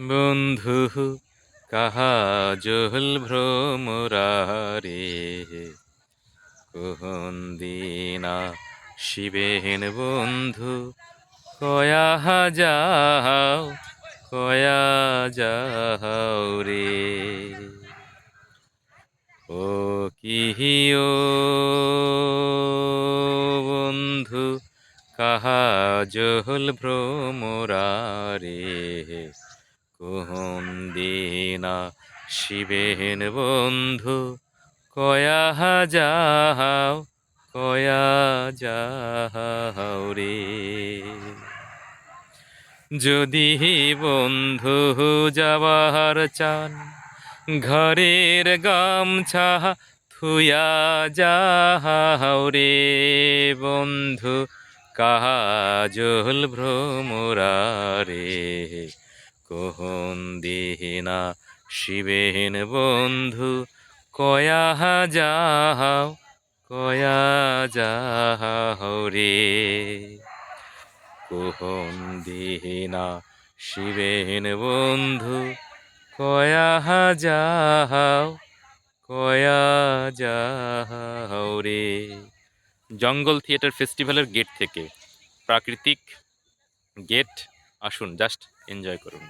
বন্ধু কাহা জহল ভ্রমরারে? কোহন দিনা শিবেন বন্ধু, কয়া যাও কয়া যাও রে? ও কিহিও বন্ধু, কাহা জহল ভ্রমরারে? কোহন দিনা শিবেন বন্ধু, কয়া যাও কয়া যাও রে। যদি বন্ধু যাবার চান, ঘরের গামছা থুয়া যাও রে বন্ধু কাজল ভ্রমরারে। কোহন দিনা শিবেন বন্ধু, কয়া যাও কয়া যাও রে। কোহন দিনা শিবেন বন্ধু, কয়া যাও কয়া যাও রে। জঙ্গল থিয়েটার ফেস্টিভ্যালের গেট থেকে প্রাকৃতিক গেট আসুন, জাস্ট এনজয় করুন।